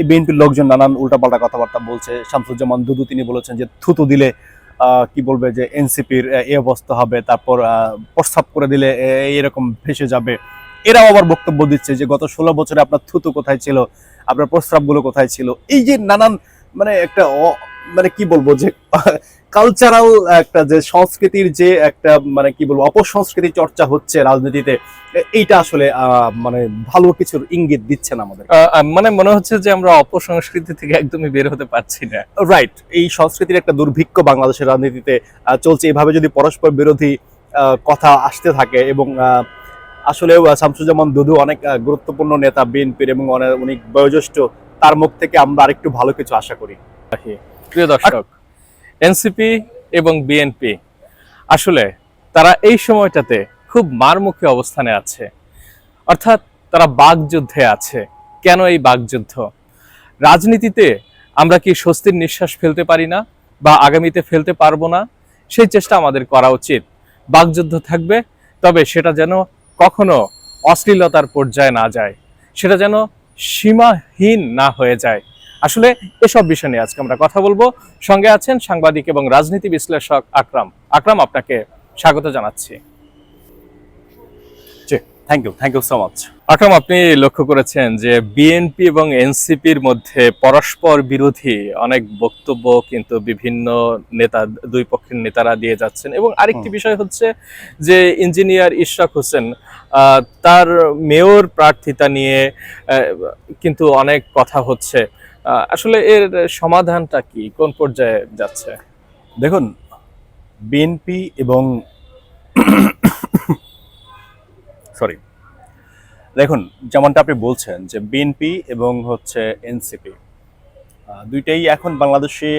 এই বিএনপির লোকজন নানান উল্টাপাল্টা কথাবার্তা বলছে। শামসুজ্জামান দুদু তিনি বলেছেন যে, থুতু দিলে কি বলবে যে, এনসিপির এই অবস্থা হবে, তারপর প্রস্তাব করে দিলে এরকম ভেসে যাবে। এরাও আবার বক্তব্য দিচ্ছে যে, গত ষোলো বছরে আপনার থুতু কোথায় ছিল, আপনার প্রস্তাবগুলো কোথায় ছিল? এই যে নানান মানে একটা মানে কি বলব যে কালচারাল একটা যে সংস্কৃতির যে একটা মানে কি বলব অপসংস্কৃতি চর্চা হচ্ছে রাজনীতিতে এইটা আসলে মানে ভালো কিছুর ইঙ্গিত দিচ্ছে না আমাদের। মানে মনে হচ্ছে যে আমরা অপসংস্কৃতি থেকে একদমই বের হতে পারছি না। রাইট এই সংস্কৃতির একটা দুর্ভিক্ষ বাংলাদেশের রাজনীতিতে চলছে। এইভাবে যদি পরস্পর বিরোধী আহ, কথা আসতে থাকে এবং আহ, শামসুজ্জামান দুদু অনেক গুরুত্বপূর্ণ নেতা বিএনপির এবং অনেক অনেক বয়োজ্যেষ্ঠ তার মুখ থেকে আমরা আরেকটু ভালো কিছু আশা করি। প্রিয় দর্শক এনসিপি এবং বিএনপি। আসলে তারা এই সময়টাতে খুব মারমুখী অবস্থানে আছে। অর্থাৎ তারা বাগযুদ্ধে আছে। কেন এই বাগযুদ্ধ রাজনীতিতে আমরা কি স্বস্তির নিঃশ্বাস ফেলতে পারি না বা আগামীতে ফেলতে পারব না? সেই চেষ্টা আমাদের করা উচিত। বাগযুদ্ধ থাকবে, তবে সেটা যেন কখনো অশ্লীলতার পর্যায়ে না যায়। সেটা যেন সীমাহীন না হয়ে যায়। আসলে এসব বিষয় নিয়ে আজকে আমরা কথা বলব। সঙ্গে আছেন সাংবাদিক এবং রাজনীতি বিশ্লেষক আকরাম। আকরাম আপনাকে স্বাগত জানাচ্ছি। Thank you thank you so much Akram আপনি লক্ষ্য করেছেন যে বিএনপি এবং এনসিপির মধ্যে পরস্পর বিরোধী অনেক বক্তব্য কিন্তু বিভিন্ন নেতা দুই পক্ষের নেতারা দিয়ে যাচ্ছেন। এবং আরেকটি বিষয় হচ্ছে যে ইঞ্জিনিয়ার ইশরাক হোসেন আহ, তার মেয়র প্রার্থিতা নিয়ে কিন্তু অনেক কথা হচ্ছে। আসলে এর সমাধানটা কি? কোন পর্যায়ে যাচ্ছে? দেখুন বিএনপি এবং সরি, দেখুন, যেমনটা আপনি বলছেন যে বিএনপি এবং হচ্ছে এনসিপি দুইটাই এখন বাংলাদেশে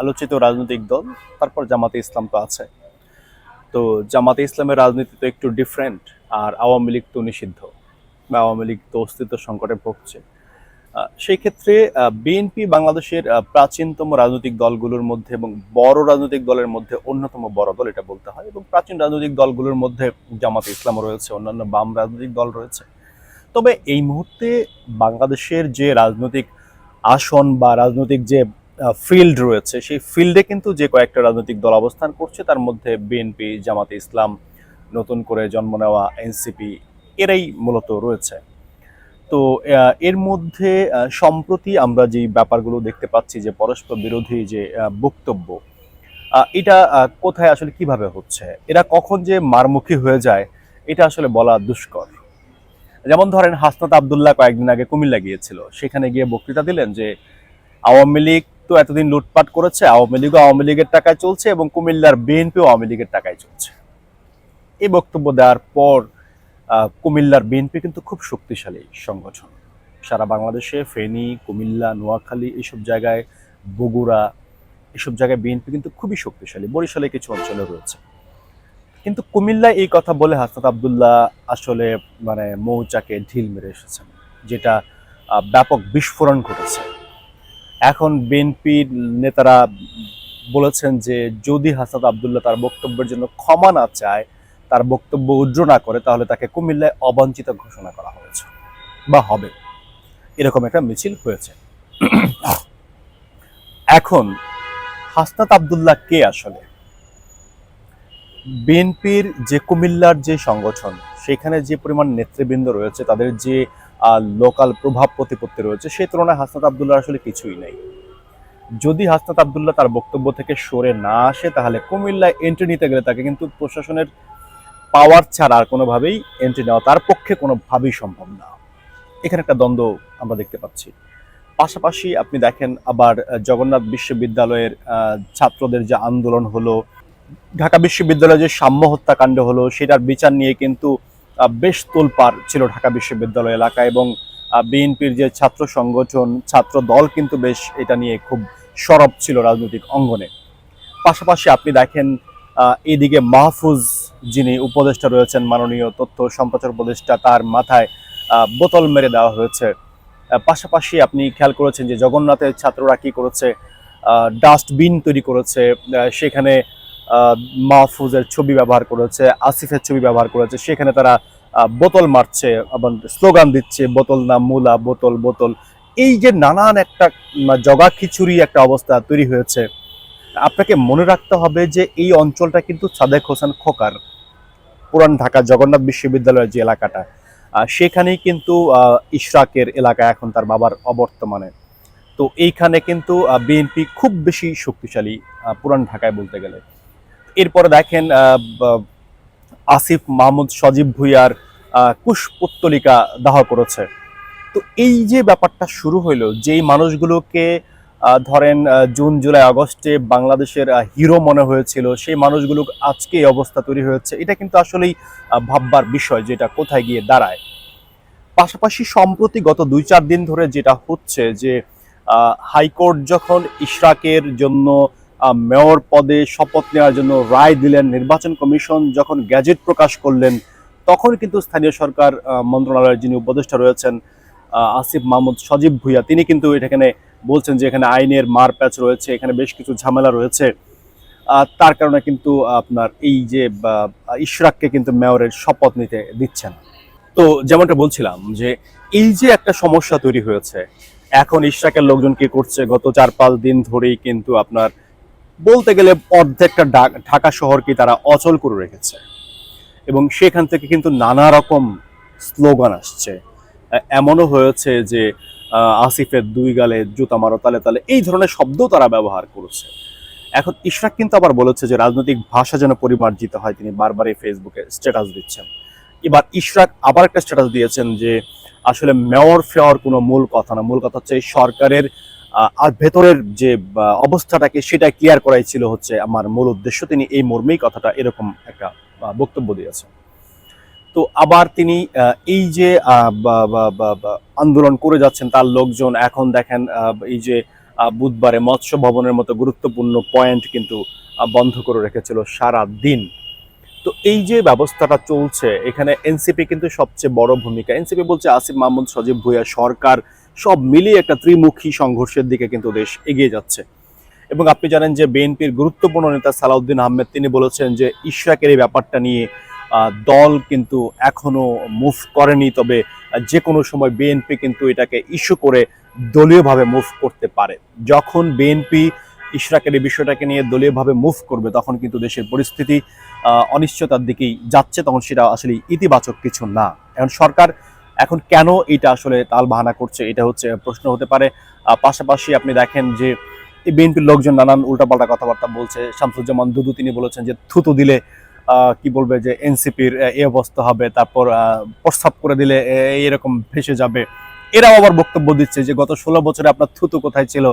আলোচিত রাজনৈতিক দল, তারপর জামাতে ইসলাম তো আছে। তো জামাতে ইসলামের রাজনীতি তো একটু ডিফারেন্ট আর আওয়ামী লীগ তো নিষিদ্ধ, বা আওয়ামী লীগ তো অস্তিত্ব সংকটে ভুগছে। সেই ক্ষেত্রে বিএনপি বাংলাদেশের প্রাচীনতম রাজনৈতিক দলগুলোর মধ্যে এবং বড় রাজনৈতিক দলের মধ্যে অন্যতম বড় দল এটা বলতে হয় এবং প্রাচীন রাজনৈতিক দলগুলোর মধ্যে জামাতে ইসলামও রয়েছে, অন্যান্য বাম রাজনৈতিক দল রয়েছে। তবে এই মুহূর্তে বাংলাদেশের যে রাজনৈতিক আসন বা রাজনৈতিক যে ফিল্ড রয়েছে, সেই ফিল্ডে কিন্তু যে কয়েকটা রাজনৈতিক দল অবস্থান করছে, তার মধ্যে বিএনপি জামাতে ইসলাম, নতুন করে জন্ম নেওয়া এনসিপি এরাই মূলত রয়েছে। তো এর মধ্যে সম্প্রতি আমরা যে ব্যাপারগুলো দেখতে পাচ্ছি যে পরস্পর বিরোধী যে বক্তব্য এটা কোথায় আসলে কীভাবে হচ্ছে? এরা কখন যে মারমুখী হয়ে যায়, এটা আসলে বলা দুষ্কর। যেমন ধরেন, হাসনাত আবদুল্লাহ কয়েকদিন আগে কুমিল্লা গিয়েছিল। সেখানে গিয়ে বক্তৃতা দিলেন যে, আওয়ামী লীগ তো এতদিন লুটপাট করেছে, আওয়ামী লীগও আওয়ামী লীগের টাকায় চলছে এবং কুমিল্লার বিএনপিও আওয়ামী লীগের টাকায় চলছে। এই বক্তব্য দেওয়ার পর কুমিল্লার বিএনপি কিন্তু খুব শক্তিশালী সংগঠন। সারা বাংলাদেশে ফেনী, কুমিল্লা, নোয়াখালী এইসব জায়গায়, বগুড়া এসব জায়গায় বিএনপি কিন্তু খুবই শক্তিশালী, বরিশালে কিছু অঞ্চলে রয়েছে। কিন্তু কুমিল্লায় এই কথা বলে হাসনাত আবদুল্লাহ আসলে মানে মৌচাকে ঢিল মেরে এসেছেন, যেটা ব্যাপক বিস্ফোরণ ঘটেছে। এখন বিএনপির নেতারা বলেছেন যে যদি হাসনাত আবদুল্লাহ তার বক্তব্যের জন্য ক্ষমা না চায় তার বক্তব্য উজ্র না করে তাহলে তাকে কুমিল্লায় অবাঞ্ছিত ঘোষণা করা হয়েছে বা হবে। এরকম একটা মিছিল হয়েছে। এখন হাসনাত আবদুল্লাহ কে আসলে? বিএনপির যে কুমিল্লার যে সংগঠন, সেখানে যে পরিমাণ নেতৃবৃন্দ রয়েছে, তাদের যে লোকাল প্রভাব প্রতিপত্তি রয়েছে সেই তুলনায় হাসনাত আবদুল্লাহ আসলে কিছুই নেই। যদি হাসনাত আবদুল্লাহ তার বক্তব্য থেকে সরে না আসে, তাহলে কুমিল্লায় এন্ট্রি নিতে গেলে তাকে কিন্তু প্রশাসনের পাওয়ার ছাড়া আর কোনোভাবেই এন্ট্রি নেওয়া তার পক্ষে কোনোভাবেই সম্ভব না। এখানে একটা দ্বন্দ্ব আমরা দেখতে পাচ্ছি। পাশাপাশি আপনি দেখেন আবার জগন্নাথ বিশ্ববিদ্যালয়ের ছাত্রদের যে আন্দোলন হলো, ঢাকা বিশ্ববিদ্যালয়ে যে সাম্য হত্যাকাণ্ড হলো, সেটার বিচার নিয়ে কিন্তু বেশ তোলপাড় ছিল ঢাকা বিশ্ববিদ্যালয় এলাকা এবং বিএনপির যে ছাত্র সংগঠন, ছাত্র দল কিন্তু বেশ এটা নিয়ে খুব সরব ছিল রাজনৈতিক অঙ্গনে। পাশাপাশি আপনি দেখেন এদিকে মাহফুজ যিনি উপদেষ্টা রয়েছেন, মাননীয় তথ্য সম্প্রচার উপদেষ্টা, তার মাথায় বোতল মেরে দেওয়া হয়েছে। পাশাপাশি আপনি খেয়াল করেছেন যে জগন্নাথের ছাত্ররা কি করেছে? ডাস্টবিন তৈরি করেছে সেখানে মাহফুজের ছবি ব্যবহার করেছে, আসিফের ছবি ব্যবহার করেছে, সেখানে তারা বোতল মারছে এবং স্লোগান দিচ্ছে, বোতল না মূলা, বোতল বোতল। এই যে নানান একটা, জগা খিচুড়ি একটা অবস্থা তৈরি হয়েছে। আপনাকে মনে রাখতে হবে যে এই অঞ্চলটা কিন্তু সাদেক হোসেন খোকার পুরান ঢাকা জগন্নাথ বিশ্ববিদ্যালয়ের যে এলাকাটা। সেখানেই কিন্তু ইশরাকের এলাকা এখন তার বাবার অবর্তমানে। তো এইখানে কিন্তু বিএনপি খুব বেশি শক্তিশালী পুরান ঢাকায় বলতে গেলে। এরপরে দেখেন আসিফ মাহমুদ সজীব ভুইয়ার কুশপুত্তলিকা দাহ করেছে। তো এই যে ব্যাপারটা শুরু হইল, যেই মানুষগুলোকে ধরেন জুন, জুলাই, আগস্টে বাংলাদেশের হিরো মনে হয়েছিল, সেই মানুষগুলো আজকে এই অবস্থা তৈরি হয়েছে। এটা কিন্তু আসলেই ভাববার বিষয় যেটা কোথায় গিয়ে দাঁড়ায়। পাশাপাশি সম্প্রতি গত দুই, চার দিন ধরে যেটা হচ্ছে যে হাইকোর্ট যখন ইশরাকের জন্য মেয়র পদে শপথ নেওয়ার জন্য রায় দিলেন, নির্বাচন কমিশন যখন গ্যাজেট প্রকাশ করলেন, তখন কিন্তু স্থানীয় সরকার মন্ত্রণালয়ের যিনি উপদেষ্টা রয়েছেন আসিফ মাহমুদ সজীব ভুইয়া, তিনি কিন্তু এখানে বলছেন যে এখানে আইনের মারপ্যাচ রয়েছে, এখানে বেশ কিছু ঝামেলা রয়েছে। তার কারণে কিন্তু আপনার এই যে ইশরাককে কিন্তু মেয়রের শপথ নিতে দিচ্ছেন। তো যেমনটা বলছিলাম যে, এই যে একটা সমস্যা তৈরি হয়েছে, এখন ইশরাকের লোকজন কি করছে? গত চার পাঁচ দিন ধরেই কিন্তু আপনার বলতে গেলে অর্ধেকটা ঢাকা শহরকে তারা অচল করে রেখেছে। এবং সেখান থেকে কিন্তু নানা রকম স্লোগান আসছে। এমনও হয়েছে যে আসিফের দুই গালে জুতা মারো, তালে তালে, এই ধরনের শব্দ তারা ব্যবহার করছে। এখন ইশরাক কিন্তু আবার বলেছে যে রাজনৈতিক ভাষা যেন পরিমার্জিত হয়, তিনি বারবার এই ফেসবুকে স্ট্যাটাস দিচ্ছেন। এবার ইশরাক আবার একটা স্ট্যাটাস দিয়েছেন যে আসলে মেয়র ফেয়র কোনো মূল কথা না, মূল কথা হচ্ছে সরকারের আর ভেতরের যে অবস্থাটাকে সেটা ক্লিয়ার করাই ছিল হচ্ছে আমার মূল উদ্দেশ্য। তিনি এই মর্মেই কথাটা এরকম একটা বক্তব্য দিয়েছেন। তো আবার তিনি এই যে আন্দোলন করে যাচ্ছেন, তার লোকজন এখন দেখেন এই যে বুধবারে মৎস্য ভবনের মতো গুরুত্বপূর্ণ পয়েন্ট কিন্তু বন্ধ করে রেখেছিল সারা দিন। তো এই যে ব্যবস্থাটা চলছে, এখানে এনসিপি কিন্তু সবচেয়ে বড় ভূমিকা। এনসিপি বলছে আসিফ মাহমুদ, সজীব ভুইয়া, সরকার, সব মিলিয়ে একটা ত্রিমুখী সংঘর্ষের দিকে কিন্তু দেশ এগিয়ে যাচ্ছে। এবং আপনি জানেন যে বিএনপির গুরুত্বপূর্ণ নেতা সালাউদ্দিন আহমেদ, তিনি বলেছেন যে ইশরাকের এই ব্যাপারটা নিয়ে দল কিন্তু এখনও মুভ করেনি, তবে যে কোনো সময় বিএনপি কিন্তু এটাকে ইস্যু করে দলীয়ভাবে মুভ করতে পারে। যখন বিএনপি ইশরাকের এই বিষয়টাকে নিয়ে দলীয়ভাবে মুভ করবে, তখন কিন্তু দেশের পরিস্থিতি অনিশ্চয়তার দিকেই যাচ্ছে, তখন সেটা আসলে ইতিবাচক কিছু না। এখন সরকার এখন কেন এটা আসলে তাল বাহানা করছে, এটা হচ্ছে প্রশ্ন হতে পারে। পাশাপাশি আপনি দেখেন যে বিএনপির লোকজন নানান উল্টাপাল্টা কথাবার্তা বলছে। শামসুজ্জামান দুদু তিনি বলেছেন যে, থুতু দিলে কি বলবে যে এনসিপির এই অবস্থা হবে, তারপর প্রস্তাব করে দিলে এরকম ভেসে যাবে। এরাও আবার বক্তব্য দিচ্ছে যে গত ষোলো বছরে আপনার থুতু কোথায় ছিল,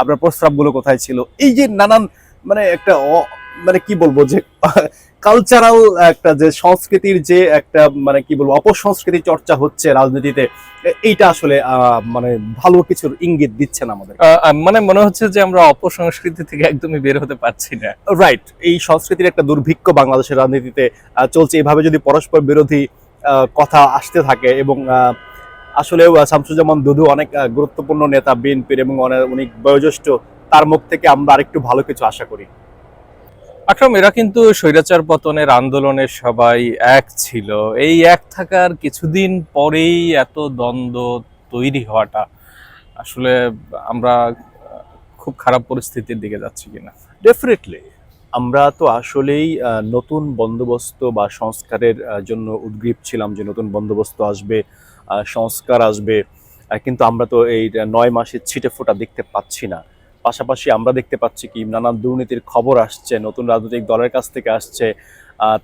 আপনার প্রস্তাবগুলো কোথায় ছিল? এই যে নানান মানে একটা মানে কি বলব যে কালচারাল একটা যে সংস্কৃতির যে একটা মানে কি বলব অপসংস্কৃতি চর্চা হচ্ছে রাজনীতিতে এইটা আসলে মানে ভালো কিছুর ইঙ্গিত দিচ্ছে না আমাদের। মানে মনে হচ্ছে যে আমরা অপসংস্কৃতি থেকে একদমই বের হতে পারছি না। রাইট এই সংস্কৃতির একটা দুর্ভিক্ষ বাংলাদেশের রাজনীতিতে চলছে। এইভাবে যদি পরস্পর বিরোধী আহ, কথা আসতে থাকে এবং আহ, আসলেও শামসুজ্জামান দুদু অনেক গুরুত্বপূর্ণ নেতা বিএনপির এবং অনেক বয়োজ্যেষ্ঠ তার মুখ থেকে আমরা আরেকটু ভালো কিছু আশা করি। আকরাম, এরা কিন্তু স্বৈরাচার পতনের আন্দোলনে সবাই এক ছিল। এই এক থাকার কিছুদিন পরেই এত দ্বন্দ্ব তৈরি হওয়াটা আসলে আমরা খুব খারাপ পরিস্থিতির দিকে যাচ্ছি কিনা। ডেফিনেটলি আমরা তো আসলেই নতুন বন্দোবস্ত বা সংস্কারের জন্য উদ্গ্রীব ছিলাম যে নতুন বন্দোবস্ত আসবে সংস্কার আসবে। কিন্তু আমরা তো এই নয় মাসের ছিটে ফোটা দেখতে পাচ্ছি না। পাশাপাশি আমরা দেখতে পাচ্ছি কি নানান দুর্নীতির খবর আসছে নতুন রাজনৈতিক দলের কাছ থেকে আসছে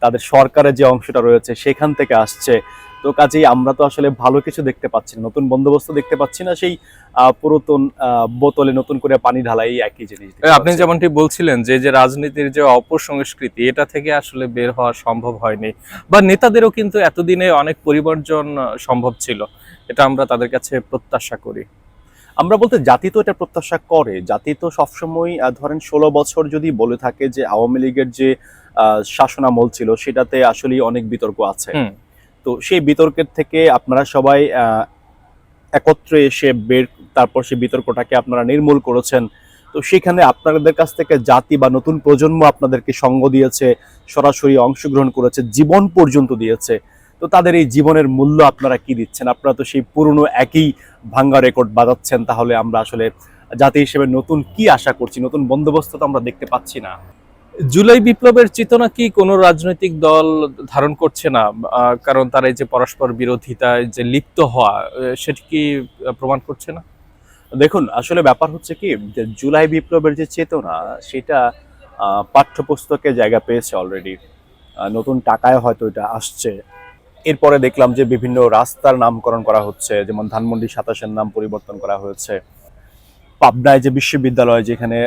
তাদের সরকারের যে অংশটা রয়েছে সেখান থেকে আসছে। তো কাজেই আমরা তো আসলে ভালো কিছু দেখতে পাচ্ছি না নতুন বন্দোবস্ত দেখতে পাচ্ছি না সেই পুরাতন বোতলে নতুন করে পানি ঢালাই একই জিনিস আপনি। যেমনটি বলছিলেন যে যে রাজনীতির যে অপসংস্কৃতি এটা থেকে আসলে বের হওয়া সম্ভব হয়নি। বা নেতাদেরও কিন্তু এতদিনে অনেক পরিবর্তন সম্ভব ছিল এটা আমরা তাদের কাছে প্রত্যাশা করি। আমরা বলতে জাতি তো এটা প্রত্যাশা করে। জাতি তো সবসময় ধরেন ষোলো বছর যদি বলে থাকে যে আওয়ামী লীগের যে শাসনামল ছিল সেটাতে আসলেই অনেক বিতর্ক আছে। তো সেই বিতর্কের থেকে আপনারা সবাই আহ, একত্রে এসে বের তারপর সেই বিতর্কটাকে আপনারা নির্মূল করেছেন। তো সেখানে আপনাদের কাছ থেকে জাতি বা নতুন প্রজন্ম আপনাদেরকে সঙ্গ দিয়েছে সরাসরি অংশগ্রহণ করেছে জীবন পর্যন্ত দিয়েছে। তো তাদের এই জীবনের মূল্য আপনারা কি দিচ্ছেন? আপনারা তো সেই পুরনো একই ভাঙ্গা রেকর্ড বাজাচ্ছেন তাহলে আমরা আসলে জাতি হিসেবে নতুন কি আশা করছি? নতুন বন্দোবস্ত তো আমরা দেখতে পাচ্ছি না। জুলাই বিপ্লবের চেতনা কি কোনো রাজনৈতিক দল ধারণ করছে না? কারণ তারা এই যে পরস্পর বিরোধিতায় যে লিপ্ত হওয়া সেটি কি প্রমাণ করছে না? দেখুন আসলে ব্যাপার হচ্ছে কি যে জুলাই বিপ্লবের যে চেতনা সেটা পাঠ্যপুস্তকে জায়গা পেয়েছে অলরেডি নতুন টাকায় হয়তো এটা আসছে। এরপরে দেখলাম যে বিভিন্ন রাস্তার নামকরণ করা হচ্ছে, যেমন ধানমন্ডি সাতাশের নাম পরিবর্তন করা হয়েছে। পাবনায় যে বিশ্ববিদ্যালয়, যেখানে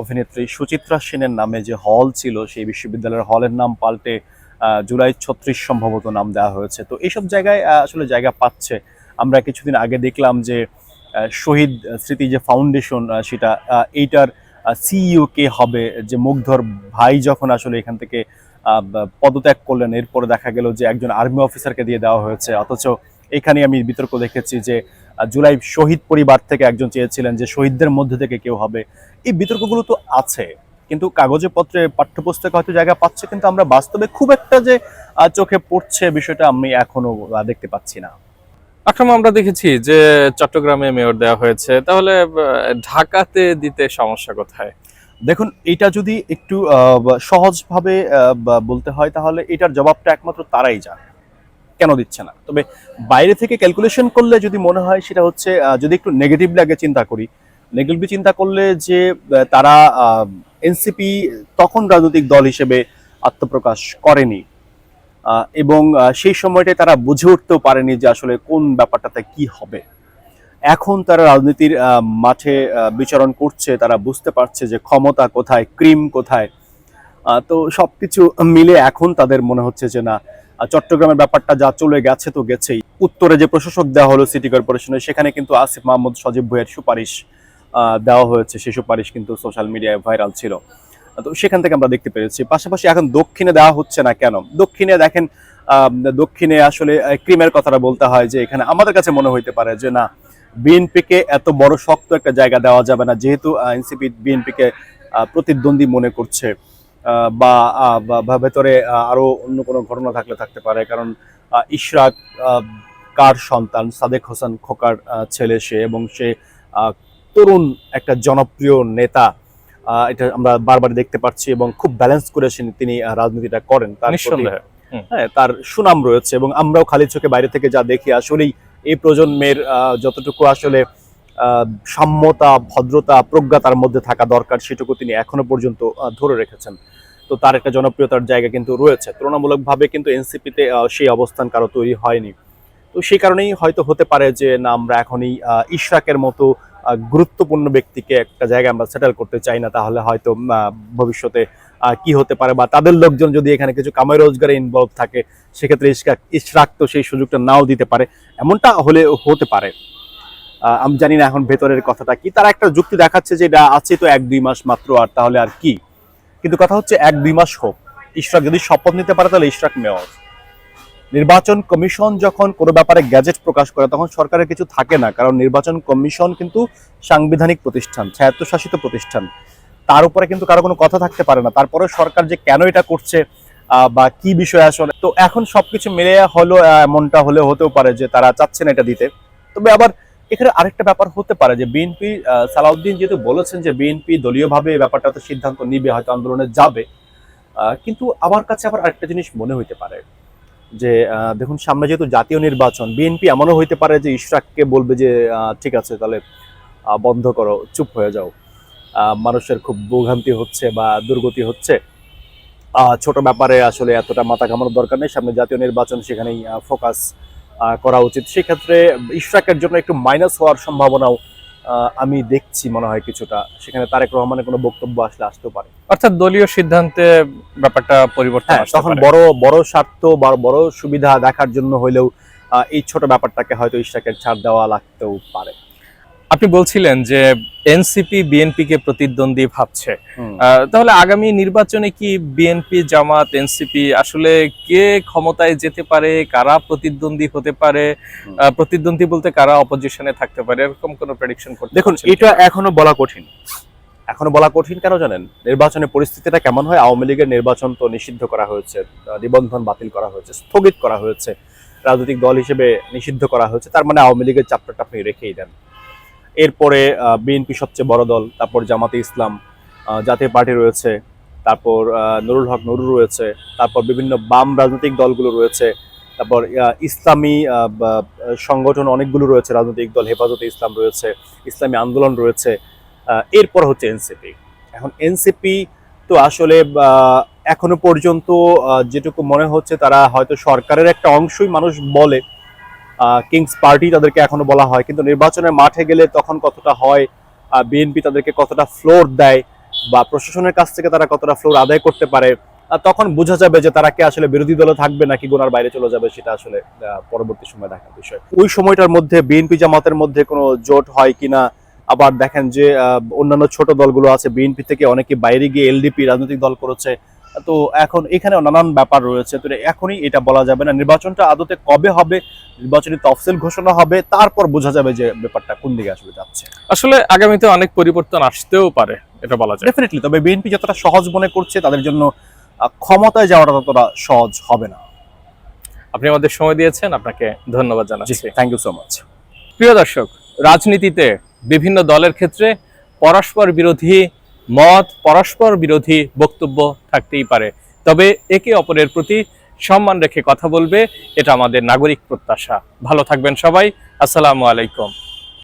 অভিনেত্রী সুচিত্রা সেনের নামে যে হল ছিল, সেই বিশ্ববিদ্যালয়ের হলের নাম পাল্টে জুলাই ছত্রিশ সম্ভবত নাম দেওয়া হয়েছে। তো এইসব জায়গায় আসলে জায়গা পাচ্ছে। আমরা কিছুদিন আগে দেখলাম যে শহীদ স্মৃতি যে ফাউন্ডেশন সেটা এইটার সিইও কে হবে, যে মুগ্ধর ভাই যখন আসলে এখান থেকে পদত্যাগ করলেন। এরপরে দেখা গেল যে একজন আর্মি অফিসারকে দিয়ে দেওয়া হয়েছে। অথচ এখানে আমি বিতর্ক দেখেছি যে জুলাই শহীদ পরিবার থেকে একজন চেয়েছিলেন যে শহীদদের মধ্যে থেকে কেউ হবে। এই বিতর্কগুলো তো আছে, কিন্তু কাগজে পত্রে পাঠ্যপুস্তকে হয়তো জায়গা পাচ্ছে, কিন্তু আমরা বাস্তবে খুব একটা যে চোখে পড়ছে বিষয়টা আমি এখনও দেখতে পাচ্ছি না। আকরাম আমরা দেখেছি যে, চট্টগ্রামে মেয়র দেওয়া হয়েছে। তাহলে ঢাকাতে দিতে সমস্যা কোথায়? দেখুন, এটা যদি একটু সহজভাবে বলতে হয় তাহলে এটার জবাবটা একমাত্র তারাই জানে। কেন দিচ্ছে না? তবে বাইরে থেকে ক্যালকুলেশন করলে যদি মনে হয় সেটা হচ্ছে যদি একটু নেগেটিভ আগে চিন্তা করি নেগেটিভলি চিন্তা করলে যে তারা এনসিপি তখন রাজনৈতিক দল হিসেবে আত্মপ্রকাশ করেনি। এবং সেই সময়টায় তারা বুঝে উঠতেও পারেনি যে আসলে কোন ব্যাপারটাতে কি হবে। এখন তারা রাজনীতির মাঠে বিচরণ করছে, তারা বুঝতে পারছে যে ক্ষমতা কোথায়, ক্রিম কোথায়। তো সবকিছু মিলে এখন তাদের মনে হচ্ছে যে না চট্টগ্রামের ব্যাপারটা যা চলে গেছে তো গেছেই। উত্তরে যে প্রশাসক দেওয়া হলো সিটি কর্পোরেশনের সেখানে কিন্তু আসিফ মাহমুদ, সজীব ভুইয়ের সুপারিশ দেওয়া হয়েছে। সেই সুপারিশ কিন্তু সোশ্যাল মিডিয়ায় ভাইরাল ছিল। তো সেখান থেকে আমরা দেখতে পেরেছি পাশাপাশি এখন দক্ষিণে দেওয়া হচ্ছে না কেন? দক্ষিণে দেখেন দক্ষিণে আসলে ক্রিমের কথাটা বলতে হয় যে এখানে আমাদের কাছে মনে হইতে পারে যে না বিএনপিকে এত বড় শক্ত একটা জায়গা দেওয়া যাবে না যেহেতু এনসিপি বিএনপিকে প্রতিদ্বন্দ্বী মনে করছে বা ভেতরে আহ, আরও অন্য কোনো ঘটনা থাকলে থাকতে পারে কারণ ইশরাক কার সন্তান? সাদেক হোসেন খোকার ছেলে সে এবং সে তরুণ একটা জনপ্রিয় নেতা এটা আমরা বারবার দেখতে পাচ্ছি এবং খুব ব্যালেন্স করে তিনি রাজনীতিটা করেন। তার হ্যাঁ তার সুনাম রয়েছে এবং আমরাও খালি চোখে বাইরে থেকে যা দেখি আসলেই এই প্রজন্মের যতটুকু আসলে সাম্যতা, ভদ্রতা, প্রজ্ঞা তার মধ্যে থাকা দরকার, সেটুকু তিনি এখনও পর্যন্ত ধরে রেখেছেন। তো তার একটা জনপ্রিয়তার জায়গা কিন্তু রয়েছে। তুলনামূলকভাবে কিন্তু এনসিপিতে সেই অবস্থান কারও তৈরি হয়নি। তো সেই কারণেই হয়তো হতে পারে যে, না, আমরা এখনই ইশরাকের মতো গুরুত্বপূর্ণ ব্যক্তিকে একটা জায়গায় আমরা সেটেল করতে চাই না, তাহলে হয়তো ভবিষ্যতে কি হতে পারে? বা তাদের লোকজন যদি এখানে কিছু কামাই রোজগারে ইনভলভ থাকে, সেক্ষেত্রে ইশরাক ইশরাক তো সেই সুযোগটা নাও দিতে পারে। এমনটা হলে হতে পারে। আমি জানি না এখন ভেতরের কথাটা কি। তারা একটা যুক্তি দেখাচ্ছে যে এটা আছে তো এক দুই মাস মাত্র, আর তাহলে আর কি? কিন্তু কথা হচ্ছে এক দুই মাস হোক। ইশরাক যদি শপথ নিতে পারে, তাহলে ইশরাক মেয়র। নির্বাচন কমিশন যখন কোনো ব্যাপারে গ্যাজেট প্রকাশ করে, তখন সরকারের কিছু থাকে না। কারণ নির্বাচন কমিশন কিন্তু সাংবিধানিক প্রতিষ্ঠান, স্বায়ত্তশাসিত প্রতিষ্ঠান। তার উপরে কিন্তু কারও কোনো কথা থাকতে পারে না। তারপরে সরকার যে কেন এটা করছে বা কি বিষয় আসলে, তো এখন সবকিছু মিলে হলো এমনটা হলে হতেও পারে যে তারা চাচ্ছে না এটা দিতে। তবে আবার এখানে আরেকটা ব্যাপার হতে পারে যে বিএনপি সালাউদ্দিন যেহেতু বলেছেন যে বিএনপি দলীয়ভাবে এই ব্যাপারটাতে সিদ্ধান্ত নিবে, হয়তো আন্দোলনে যাবে। কিন্তু আমার কাছে আবার আরেকটা জিনিস মনে হইতে পারে যে দেখুন সামনে যেহেতু জাতীয় নির্বাচন, বিএনপি এমনও হইতে পারে যে ইশরাককে বলবে যে ঠিক আছে, তাহলে বন্ধ করো, চুপ হয়ে যাও। মানুষের খুব ভোগান্তি হচ্ছে বা দুর্গতি হচ্ছে। ছোট ব্যাপারে আসলে এতটা মাথা ঘামানোর দরকার নেই। সামনে জাতীয় নির্বাচন সেখানেই ফোকাস করা উচিত। সেক্ষেত্রে ইশরাকের জন্য একটু মাইনাস হওয়ার সম্ভাবনাও আমি দেখছি মনে হয় কিছুটা। সেখানে তারেক রহমানের কোনো বক্তব্য আসলে আসতে পারে। অর্থাৎ দলীয় সিদ্ধান্তে ব্যাপারটা পরিবর্তন হ্যাঁ তখন বড় বড় স্বার্থ বা বড় সুবিধা দেখার জন্য হইলেও এই ছোট ব্যাপারটাকে হয়তো ইশরাকের ছাড় দেওয়া লাগতেও পারে। আপনি বলছিলেন যে এনসিপি বিএনপি কে প্রতিদ্বন্দ্বী ভাবছে। তাহলে আগামী নির্বাচনে কি বিএনপি জামাত এনসিপি আসলে কে ক্ষমতায় যেতে পারে কারা প্রতিদ্বন্দ্বী হতে পারে? প্রতিদ্বন্দ্বী বলতে কারা অপোজিশনে থাকতে পারে? এরকম কোনো প্রেডিকশন করতে দেখুন এটা এখনও বলা কঠিন। এখনও বলা কঠিন কেন জানেন? নির্বাচনের পরিস্থিতিটা কেমন হয়? আওয়ামী লীগের নির্বাচন তো নিষিদ্ধ করা হয়েছে নিবন্ধন বাতিল করা হয়েছে স্থগিত করা হয়েছে রাজনৈতিক দল হিসেবে নিষিদ্ধ করা হয়েছে তার মানে আওয়ামী লীগের চাপটাটা আপনি রেখেই দেন। এরপরে বিএনপি সবচেয়ে বড় দল, তারপর জামাতে ইসলাম জাতীয় পার্টি রয়েছে, তারপর নুরুল হক নুরু রয়েছে, তারপর বিভিন্ন বাম রাজনৈতিক দলগুলো রয়েছে, তারপর ইসলামী সংগঠন অনেকগুলো রয়েছে, রাজনৈতিক দল হেফাজতে ইসলাম রয়েছে, ইসলামী আন্দোলন রয়েছে এরপর হচ্ছে এনসিপি। এখন এনসিপি তো আসলে এখনও পর্যন্ত যেটুকু মনে হচ্ছে তারা হয়তো সরকারের একটা অংশই মানুষ বলে কিংস পার্টি তাদেরকে এখনও বলা হয়। কিন্তু নির্বাচনের মাঠে গেলে তখন কতটা হয় বিএনপি তাদেরকে কতটা ফ্লোর দেয় বা প্রশাসনের কাছ থেকে তারা কতটা ফ্লোর আদায় করতে পারে তখন বোঝা যাবে যে তারা কি আসলে বিরোধী দলে থাকবে নাকি গোনার বাইরে চলে যাবে সেটা আসলে পরবর্তী সময় দেখার বিষয়। ওই সময়টার মধ্যে বিএনপি জামাতের মধ্যে কোনো জোট হয় কিনা, আবার দেখেন যে অন্যান্য ছোট দলগুলো আছে বিএনপি থেকে অনেকে বাইরে গিয়ে এলডিপি রাজনৈতিক দল করেছে তো এখন এখানেও নানান ব্যাপার রয়েছে। তো এখনই এটা বলা যাবে না নির্বাচনটা আদতে কবে হবে নির্বাচনী তফসিল ঘোষণা হবে তারপর বোঝা যাবে যে ব্যাপারটা কোন দিকে আসলে যাচ্ছে। আসলে আগামীতে অনেক পরিবর্তন আসতেও পারে এটা বলা যায়। ডেফিনেটলি তবে বিএনপি যতটা সহজ মনে করছে তাদের জন্য ক্ষমতায় যাওয়াটা ততটা সহজ হবে না। আপনি আমাদের সময় দিয়েছেন আপনাকে ধন্যবাদ জানাচ্ছি। থ্যাংক ইউ সো মাচ প্রিয় দর্শক রাজনীতিতে বিভিন্ন দলের ক্ষেত্রে পরস্পর বিরোধী মত, পরস্পর বিরোধী বক্তব্য থাকতেই পারে। তবে একে অপরের প্রতি সম্মান রেখে কথা বলবে, এটা আমাদের নাগরিক প্রত্যাশা। ভালো থাকবেন সবাই। আসসালামু আলাইকুম।